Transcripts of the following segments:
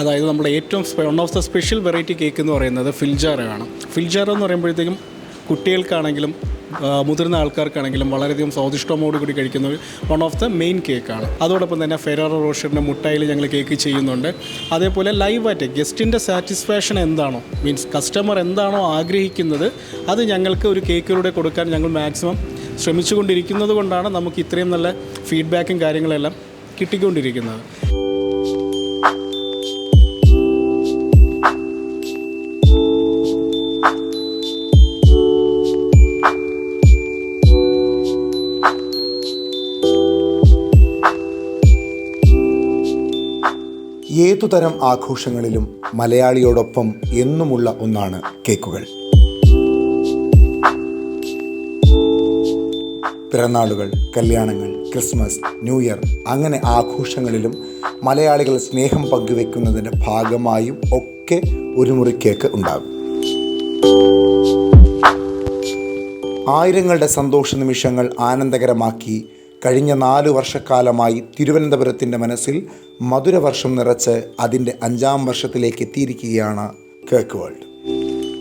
അതായത് നമ്മുടെ ഏറ്റവും one of the special variety cake എന്ന് പറയുന്നത് ഫിൽജാറയാണ് ഫിൽജാറ എന്ന് പറയുമ്പോഴത്തേക്കും കുട്ടികൾക്കാണെങ്കിലും മുതിർന്ന ആൾക്കാർക്കാണെങ്കിലും വളരെയധികം സ്വാദിഷ്ടമോട് കൂടി കഴിക്കുന്ന വൺ ഓഫ് ദ മെയിൻ കേക്കാണ് അതോടൊപ്പം തന്നെ ഫെറാറോ റോഷറിന്റെ മുട്ടായിൽ ഞങ്ങൾ കേക്ക് ചെയ്യുന്നുണ്ട്. അതേപോലെ ലൈവായിട്ട് ഗസ്റ്റിന്റെ സാറ്റിസ്ഫാക്ഷൻ എന്താണോ മീൻസ് കസ്റ്റമർ എന്താണോ ആഗ്രഹിക്കുന്നത് അത് ഞങ്ങൾക്ക് ഒരു കേക്കിലൂടെ കൊടുക്കാൻ ഞങ്ങൾ മാക്സിമം ശ്രമിച്ചുകൊണ്ടിരിക്കുന്നത് കൊണ്ടാണ് നമുക്ക് ഇത്രയും നല്ല ഫീഡ്ബാക്കും കാര്യങ്ങളെല്ലാം കിട്ടിക്കൊണ്ടിരിക്കുന്നത്. ഏതുതരം ആഘോഷങ്ങളിലും മലയാളിയോടൊപ്പം എന്നുമുള്ള ഒന്നാണ് കേക്കുകൾ. പിറന്നാളുകൾ കല്യാണങ്ങൾ ക്രിസ്മസ് ന്യൂ ഇയർ അങ്ങനെ ആഘോഷങ്ങളിലും മലയാളികൾ സ്നേഹം പങ്കുവെക്കുന്നതിന്റെ ഭാഗമായും ഒക്കെ ഒരു മുറി കേക്ക് ഉണ്ടാകും. ആയിരങ്ങളുടെ സന്തോഷ നിമിഷങ്ങൾ ആനന്ദകരമാക്കി കഴിഞ്ഞ നാല് വർഷക്കാലമായി തിരുവനന്തപുരത്തിന്റെ മനസ്സിൽ മധുരവർഷം നിറച്ച് അതിന്റെ അഞ്ചാം വർഷത്തിലേക്ക് എത്തിയിരിക്കുകയാണ് കേക്ക് വേൾഡ്.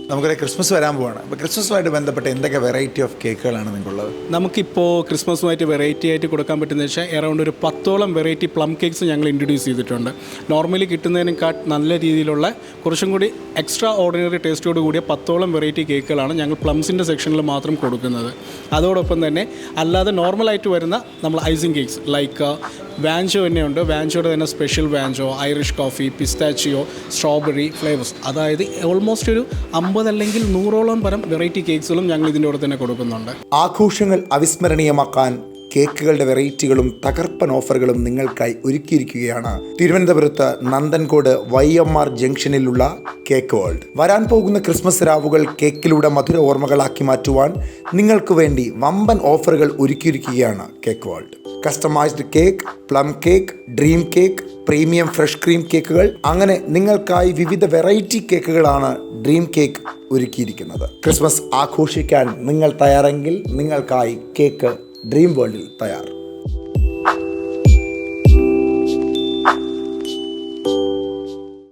നമുക്കൊരു ക്രിസ്മസ് വരാൻ പോവാണ്. അപ്പോൾ ക്രിസ്മസുമായിട്ട് ബന്ധപ്പെട്ട് എന്തൊക്കെ വെറൈറ്റി ഓഫ് കേക്കുകളാണ് നിങ്ങൾക്കുള്ളത്? നമുക്കിപ്പോൾ ക്രിസ്മസുമായിട്ട് വെറൈറ്റി ആയിട്ട് കൊടുക്കാൻ പറ്റുന്ന വെച്ചാൽ എറൗണ്ട് ഒരു പത്തോളം വെറൈറ്റി പ്ലം കേക്ക്സ് ഞങ്ങൾ ഇൻട്രൊഡ്യൂസ് ചെയ്തിട്ടുണ്ട്. നോർമലി കിട്ടുന്നതിനേക്കാൾ നല്ല രീതിയിലുള്ള കുറച്ചും കൂടി എക്സ്ട്രാ ഓർഡിനറി ടേസ്റ്റോട് കൂടിയ പത്തോളം വെറൈറ്റി കേക്കുകളാണ് ഞങ്ങൾ പ്ലംസിന്റെ സെക്ഷനിൽ മാത്രം കൊടുക്കുന്നത്. അതോടൊപ്പം തന്നെ അല്ലാതെ നോർമലായിട്ട് വരുന്ന നമ്മൾ ഐസിങ് കേക്ക്സ് ലൈക്ക് വാഞ്ചോ തന്നെയുണ്ട്. വാഞ്ചോയുടെ തന്നെ special Vancho Irish coffee pistachio strawberry flavours അതായത് ഓൾമോസ്റ്റ് ഒരു അമ്പത് അല്ലെങ്കിൽ നൂറോളം പരം വെറൈറ്റി കേക്ക്സുകളും ഞങ്ങൾ ഇതിന്റെ കൂടെ തന്നെ കൊടുക്കുന്നുണ്ട്. ആഘോഷങ്ങൾ അവിസ്മരണീയമാക്കാൻ കേക്കുകളുടെ വെറൈറ്റികളും തകർപ്പൻ ഓഫറുകളും നിങ്ങൾക്കായി ഒരുക്കിയിരിക്കുകയാണ് തിരുവനന്തപുരത്ത് നന്ദൻകോട് വൈ എം ആർ ജംഗ്ഷനിലുള്ള കേക്ക് വേൾഡ് വരാൻ പോകുന്ന ക്രിസ്മസ് രാവുകൾ കേക്കിലൂടെ മധുര ഓർമ്മകളാക്കി മാറ്റുവാൻ നിങ്ങൾക്ക് വേണ്ടി വമ്പൻ ഓഫറുകൾ ഒരുക്കിയിരിക്കുകയാണ് cake world customised cake plum cake dream cake premium fresh cream കേക്കുകൾ അങ്ങനെ നിങ്ങൾക്കായി വിവിധ വെറൈറ്റി കേക്കുകളാണ് ഡ്രീം കേക്ക് ഒരുക്കിയിരിക്കുന്നത്. ക്രിസ്മസ് ആഘോഷിക്കാൻ നിങ്ങൾ തയ്യാറെങ്കിൽ നിങ്ങൾക്കായി കേക്ക് ഡ്രീം വേൾഡിൽ തയ്യാർ.